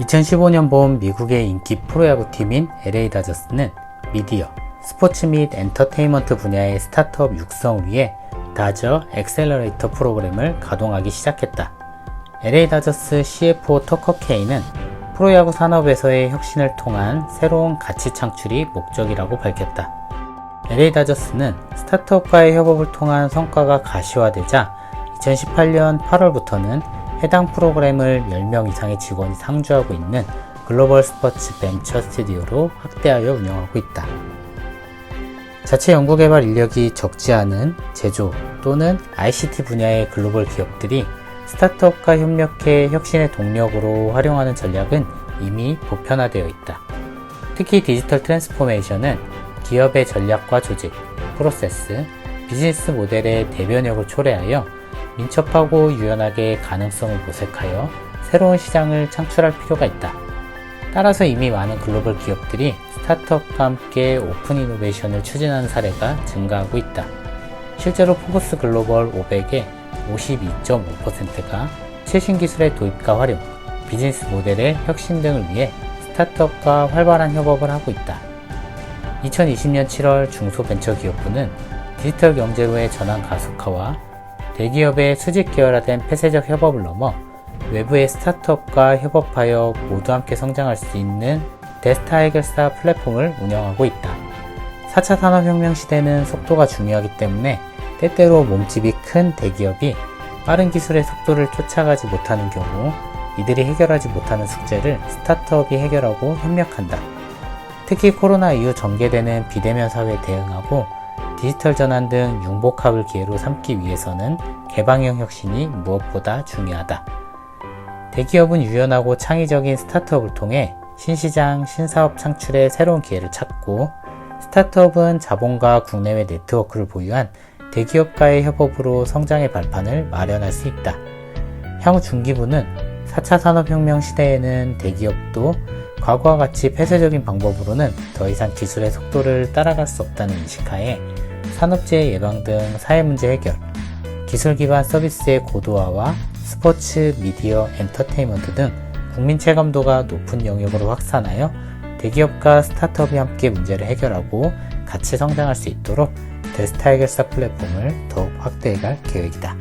2015년 본 미국의 인기 프로야구 팀인 LA 다저스는 미디어, 스포츠 및 엔터테인먼트 분야의 스타트업 육성을 위해 다저 엑셀러레이터 프로그램을 가동하기 시작했다. LA 다저스 CFO 터커 케이는 프로야구 산업에서의 혁신을 통한 새로운 가치 창출이 목적이라고 밝혔다. LA 다저스는 스타트업과의 협업을 통한 성과가 가시화되자 2018년 8월부터는 해당 프로그램을 10명 이상의 직원이 상주하고 있는 글로벌 스포츠 벤처 스튜디오로 확대하여 운영하고 있다. 자체 연구개발 인력이 적지 않은 제조 또는 ICT 분야의 글로벌 기업들이 스타트업과 협력해 혁신의 동력으로 활용하는 전략은 이미 보편화되어 있다. 특히 디지털 트랜스포메이션은 기업의 전략과 조직, 프로세스, 비즈니스 모델의 대변력을 초래하여 민첩하고 유연하게 가능성을 모색하여 새로운 시장을 창출할 필요가 있다. 따라서 이미 많은 글로벌 기업들이 스타트업과 함께 오픈 이노베이션을 추진하는 사례가 증가하고 있다. 실제로 포브스 글로벌 500의 52.5%가 최신 기술의 도입과 활용, 비즈니스 모델의 혁신 등을 위해 스타트업과 활발한 협업을 하고 있다. 2020년 7월 중소벤처기업부는 디지털 경제로의 전환 가속화와 대기업의 수직 계열화된 폐쇄적 협업을 넘어 외부의 스타트업과 협업하여 모두 함께 성장할 수 있는 데스타 해결사 플랫폼을 운영하고 있다. 4차 산업혁명 시대는 속도가 중요하기 때문에 때때로 몸집이 큰 대기업이 빠른 기술의 속도를 쫓아가지 못하는 경우 이들이 해결하지 못하는 숙제를 스타트업이 해결하고 협력한다. 특히 코로나 이후 전개되는 비대면 사회에 대응하고 디지털 전환 등 융복합을 기회로 삼기 위해서는 개방형 혁신이 무엇보다 중요하다. 대기업은 유연하고 창의적인 스타트업을 통해 신시장, 신사업 창출의 새로운 기회를 찾고 스타트업은 자본과 국내외 네트워크를 보유한 대기업과의 협업으로 성장의 발판을 마련할 수 있다. 향후 중기부는 4차 산업혁명 시대에는 대기업도 과거와 같이 폐쇄적인 방법으로는 더 이상 기술의 속도를 따라갈 수 없다는 인식하에 산업재해 예방 등 사회 문제 해결, 기술 기반 서비스의 고도화와 스포츠, 미디어, 엔터테인먼트 등 국민 체감도가 높은 영역으로 확산하여 대기업과 스타트업이 함께 문제를 해결하고 같이 성장할 수 있도록 데스타 해결사 플랫폼을 더욱 확대해갈 계획이다.